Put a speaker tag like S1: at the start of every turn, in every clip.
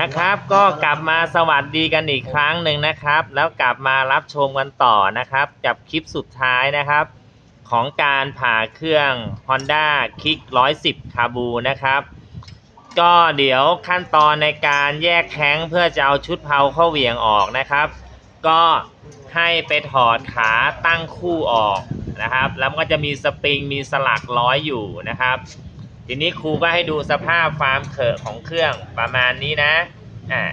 S1: นะครับ ก็กลับมาสวัสดีกันอีกครั้งหนึ่งนะครับ แล้วกลับมารับชมกันต่อนะครับ กับคลิปสุดท้ายนะครับ ของการผ่าเครื่อง Honda Kick 110คาบูนะครับ ก็เดี๋ยวขั้นตอนในการแยกแข้งเพื่อจะเอาชุดเพาเข้าเหวี่ยงออกนะครับ ก็ให้ไปถอดขาตั้งคู่ออกนะครับ แล้วก็จะมีสปริงมีสลักร้อยอยู่นะครับ ทีนี้ครูก็ให้ดูสภาพฟาร์มเขอะของเครื่องประมาณนี้นะอ่า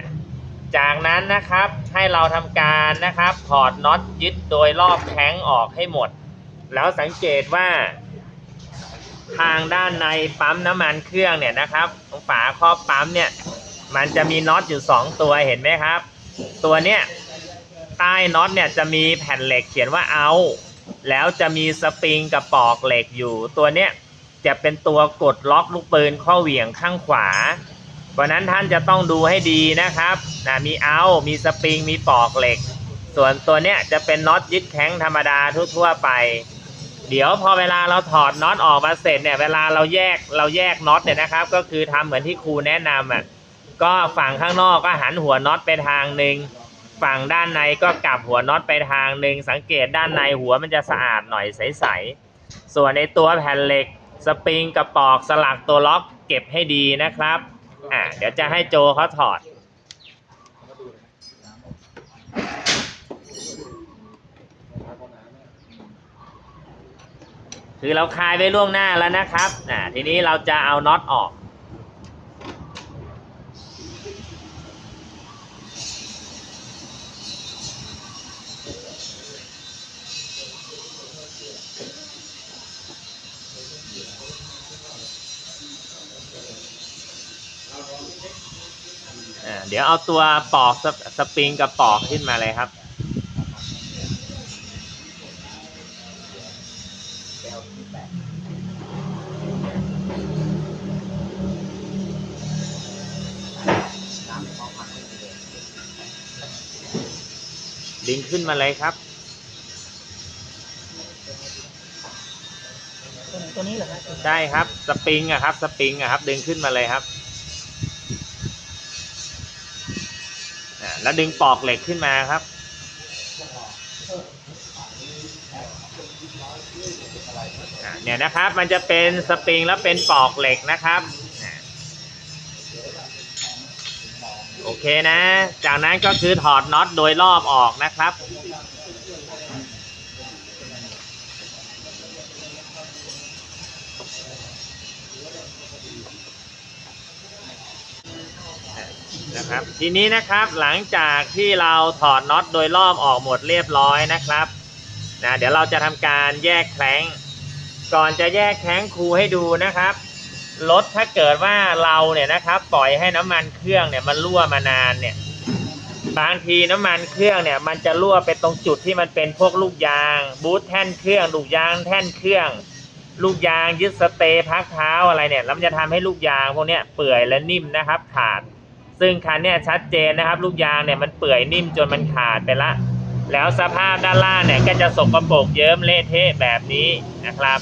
S1: จากนั้นนะครับให้เราทำการนะครับถอดน็อตยึดโดยรอบแข้งออกให้หมด แล้วสังเกตว่า ทางด้านในปั๊มน้ำมันเครื่องเนี่ยนะครับตรงฝาครอบปั๊มเนี่ย มันจะมีน็อตอยู่ 2 ตัวเห็นไหมครับ ตัวเนี้ยใต้น็อตเนี่ยจะมีแผ่นเหล็กเขียนว่าเอา แล้วจะมีสปริงกับปอกเหล็กอยู่ตัวเนี้ย จะเป็นตัวกดล็อกลูกปืนข้อเหวี่ยงข้างขวา เพราะนั้นท่านจะต้องดูให้ดีนะครับนะมีเอา มีสปริง มีปอกเหล็ก ส่วนตัวเนี้ยจะเป็นน็อตยึดแข้งธรรมดาทั่วๆไป เดี๋ยวพอเวลาเราถอดน็อตออกมาเสร็จเนี่ยเวลาเราแยกเราแยกน็อตเนี่ยนะครับ ก็คือทำเหมือนที่ครูแนะนำอะก็ฝั่งข้างนอกก็หันหัวน็อตไปทางหนึ่งฝั่งด้านในก็กลับหัวน็อตไปทางหนึ่งสังเกตด้านในหัวมันจะสะอาดหน่อยใสๆส่วนในตัวแผ่นเหล็ก สปริงกระปอกสลักตัวล็อกเก็บให้ดีนะครับ อ่าเดี๋ยวจะให้โจเขาถอด คือเราคลายไว้ล่วงหน้าแล้วนะครับ อ่าทีนี้เราจะเอาน็อตออก ดี๋ยวเอาตัวปอกสปสปริงกับปอกขึ้นมาเลยครับ ดึงขึ้นมาเลยครับ
S2: ตัวไหนตัวนี้เหรอครับ
S1: ใช่ครับ สปริงอะครับ สปริงอะครับ ดึงขึ้นมาเลยครับอ่า แล้วดึงปอกเหล็กขึ้นมาครับ เนี่ยนะครับ มันจะเป็นสปริงแล้วเป็นปอกเหล็กนะครับ โอเคนะ จากนั้นก็คือถอดน็อตโดยรอบออกนะครับ นะครับ ทีนี้นะครับหลังจากที่เราถอดน็อตโดยรอบออกหมดเรียบร้อยนะครับนะเดี๋ยวเราจะทำการแยกแข้งก่อนจะแยกแข้งครูให้ดูนะครับรถถ้าเกิดว่าเราเนี่ยนะครับ ปล่อยให้น้ำมันเครื่องเนี่ยมันรั่วมานานเนี่ย บางทีน้ำมันเครื่องเนี่ย มันจะรั่วไปตรงจุดที่มันเป็นพวกลูกยาง บูทแท่นเครื่องลูกยางแท่นเครื่อง ลูกยางยึดสเตย์พักเท้าอะไรเนี่ยแล้วมันจะทำให้ลูกยางพวกเนี้ยเปื่อยและนิ่มนะครับ ขาด ซึ่งคันเนี่ยชัดเจนนะครับ ลูกยางเนี่ยมันเปื่อยนิ่มจนมันขาดไปละ แล้วสภาพด้านล่างเนี่ยก็จะสกปรกเยิ้มเละเทะแบบนี้นะครับ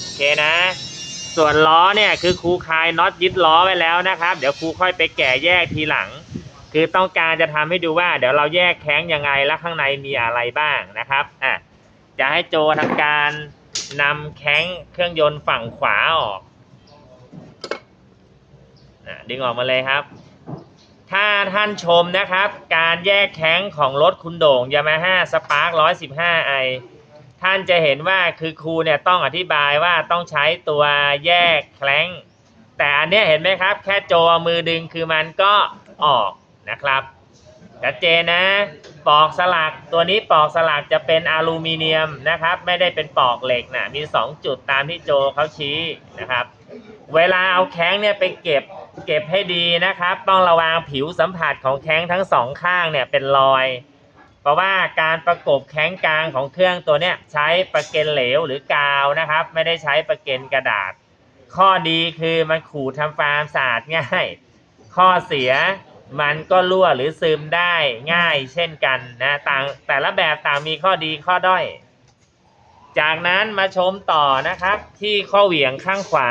S1: โอเคนะ ส่วนล้อเนี่ยคือครูคลายน็อตยึดล้อไว้แล้วนะครับ เดี๋ยวครูค่อยไปแกะแยกทีหลัง คือต้องการจะทำให้ดูว่า เดี๋ยวเราแยกแข้งยังไงและข้างในมีอะไรบ้างนะครับอะจะให้โจทำการนำแข้งเครื่องยนต์ฝั่งขวาออกอะดึงออกมาเลยครับ ถ้าท่านชมนะครับ การแยกแข้งของรถคุณโด่ง Yamaha Spark 115 i ท่านจะเห็นว่าคือครูเนี่ยต้องอธิบายว่าต้องใช้ตัวแยกแข้งแต่อันเนี้ยเห็นไหมครับ แค่โจเอามือดึงคือมันก็ออกนะครับชัดเจนนะ ปอกสลักตัวนี้ปอกสลักจะเป็นอลูมิเนียมนะครับ ไม่ได้เป็นปอกเหล็กนะมี 2 จุดตามที่โจเขาชี้นะครับ เวลาเอาแข้งเนี่ยไปเก็บ เก็บให้ดีนะครับ ต้องระวังผิวสัมผัสของแข้งทั้งสองข้างเนี่ยเป็นรอย เพราะว่าการประกบแข้งกลางของเครื่องตัวเนี้ยใช้ประเกนเหลวหรือกาวนะครับ ไม่ได้ใช้ประเกนกระดาษ ข้อดีคือมันขูดทำความสะอาดง่าย ข้อเสียมันก็รั่วหรือซึมได้ง่ายเช่นกันนะต่างแต่ละแบบต่างมีข้อดีข้อด้อย จากนั้นมาชมต่อนะครับที่ข้อเหวี่ยงข้างขวา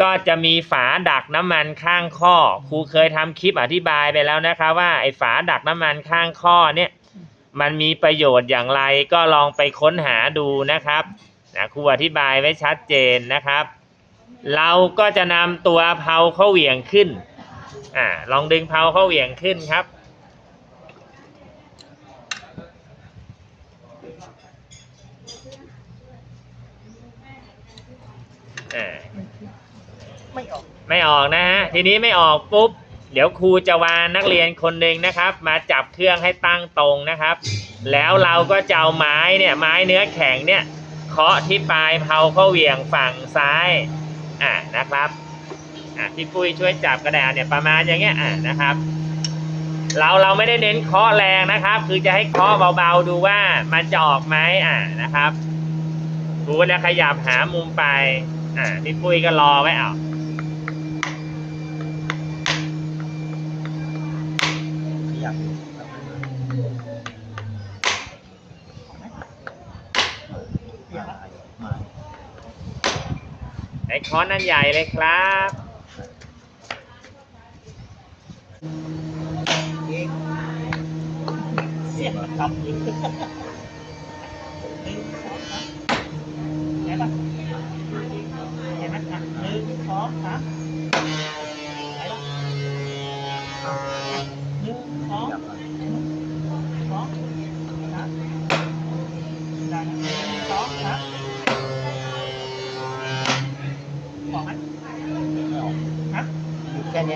S1: ก็จะมีฝาดักน้ำมันข้างข้อ ครูเคยทำคลิปอธิบายไปแล้วนะคะว่าไอ้ฝาดักน้ำมันข้างข้อเนี่ยมันมีประโยชน์อย่างไรก็ลองไปค้นหาดูนะครับนะครูอธิบายไว้ชัดเจนนะครับ เราก็จะนำตัวเพาเข้าเหวี่ยงขึ้นอ่าลองดึงเพาเข้าเหวี่ยงขึ้นครับอ่า
S2: ไม่ออก
S1: ไม่ออกนะฮะทีนี้ไม่ออกปุ๊บ เดี๋ยวครูจะวานนักเรียนคนหนึ่งนะครับ มาจับเครื่องให้ตั้งตรงนะครับ แล้วเราก็จะเอาไม้เนี่ยไม้เนื้อแข็งเนี่ยเคาะที่ปลายเพาเข้าเหวี่ยงฝั่งซ้ายอ่านะครับอะพี่ปุ้ยช่วยจับกระดาษเนี่ยประมาณอย่างเงี้ยอ่านะครับ เราเราไม่ได้เน้นเคาะแรงนะครับ คือจะให้เคาะเบาๆดูว่ามันจะออกไหมอ่านะครับครูก็จะขยับหามุมไปอ่าพี่ปุ้ยก็รอไว้เอา
S2: ขยับ
S1: ไอ้คอนนั่นใหญ่เลยครับ
S2: เสียงครับ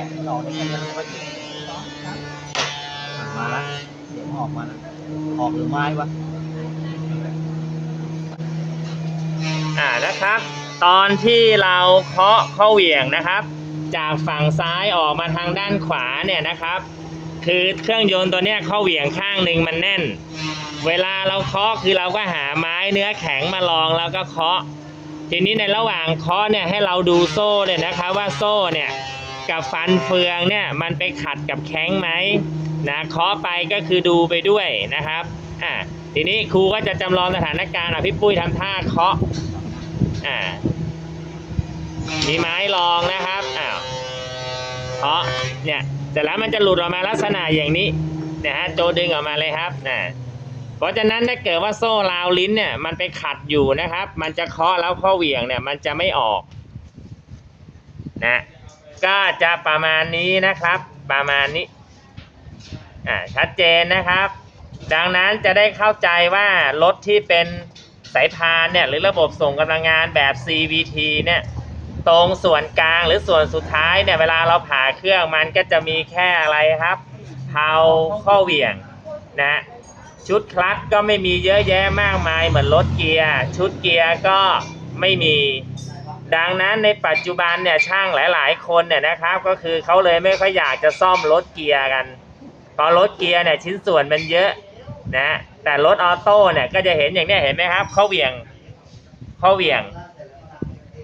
S2: อยู่แค่เนี้ยมันออกได้แค่เนี้ยมันก็อยู่สองสามมาละเสียงออกมาละออกหรือไม้วะ
S1: อ่านะครับ ตอนที่เราเคาะเข้าเหวี่ยงนะครับ จากฝั่งซ้ายออกมาทางด้านขวาเนี่ยนะครับ คือเครื่องยนต์ตัวเนี้ยเข้าเหวี่ยงข้างหนึ่งมันแน่น เวลาเราเคาะคือเราก็หาไม้เนื้อแข็งมาลองแล้วก็เคาะทีนี้ในระหว่างเคาะเนี่ยให้เราดูโซ่เนี่ยนะครับว่าโซ่เนี่ย กับฟันเฟืองเนี่ยมันไปขัดกับแข้งไหมนะเคาะไปก็คือดูไปด้วยนะครับอ่าทีนี้ครูก็จะจำลองสถานการณ์อะพี่ปุ้ยทำท่าเคาะอ่ามีไม้รองนะครับอ้าวเคาะเนี่ยเสร็จแล้วมันจะหลุดออกมาลักษณะอย่างนี้นะฮะโจดึงออกมาเลยครับนะเพราะฉะนั้นถ้าเกิดว่าโซ่ราวลิ้นเนี่ยมันไปขัดอยู่นะครับ มันจะเคาะแล้วข้อเหวี่ยงเนี่ยมันจะไม่ออกนะ ก็จะประมาณนี้นะครับ ประมาณนี้อ่าชัดเจนนะครับ ดังนั้นจะได้เข้าใจว่ารถที่เป็นสายพานเนี่ยหรือระบบส่งกำลังงานแบบ CVT เนี่ยตรงส่วนกลางหรือส่วนสุดท้ายเนี่ยเวลาเราผ่าเครื่องมันก็จะมีแค่อะไรครับเพาข้อเหวี่ยงนะชุดคลัตช์ก็ไม่มีเยอะแยะมากมายเหมือนรถเกียร์ ชุดเกียร์ก็ไม่มี ดังนั้นในปัจจุบันเนี่ยช่างหลาย ๆ คนเนี่ยนะครับ ก็คือเขาเลยไม่ค่อยอยากจะซ่อมรถเกียร์กันเพราะรถเกียร์เนี่ยชิ้นส่วนมันเยอะนะแต่รถออโต้เนี่ยก็จะเห็นอย่างนี้เห็นไหมครับเขาเหวี่ยงเขาเหวี่ยง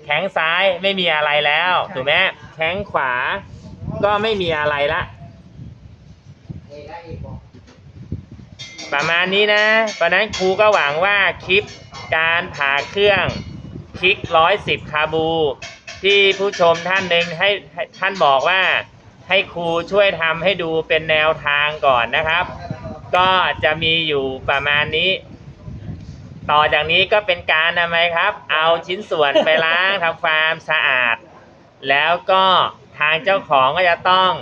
S1: แข้งซ้ายไม่มีอะไรแล้วถูกไหมแข้งขวาก็ไม่มีอะไรละประมาณนี้นะเพราะนั้นครูก็หวังว่าคลิปการผ่าเครื่อง คลิกร้อยสิบคาบู ที่ผู้ชมท่านหนึ่งให้ให้ท่านบอกว่าให้ครูช่วยทำให้ดูเป็นแนวทางก่อนนะครับ ก็จะมีอยู่ประมาณนี้ ต่อจากนี้ก็เป็นการทำไมครับ เอาชิ้นส่วนไปล้างทำความสะอาด แล้วก็ทางเจ้าของก็จะต้อง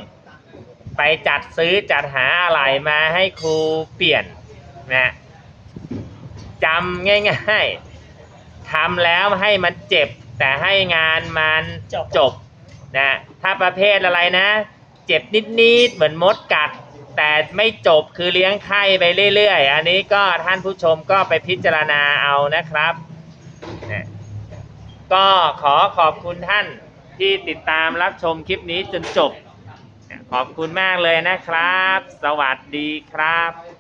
S1: ไปจัดซื้อจัดหาอะไรมาให้ครูเปลี่ยนนะจำง่าย ๆ ทำแล้วให้มันเจ็บ แต่ให้งานมันจบจบนะถ้าประเภทอะไรนะ เจ็บนิดๆเหมือนมดกัด แต่ไม่จบคือเลี้ยงไข้ไปเรื่อยๆ อันนี้ก็ท่านผู้ชมก็ไปพิจารณาเอานะครับนะก็ขอขอบคุณท่านที่ติดตามรับชมคลิปนี้จนจบ ขอบคุณมากเลยนะครับ สวัสดีครับ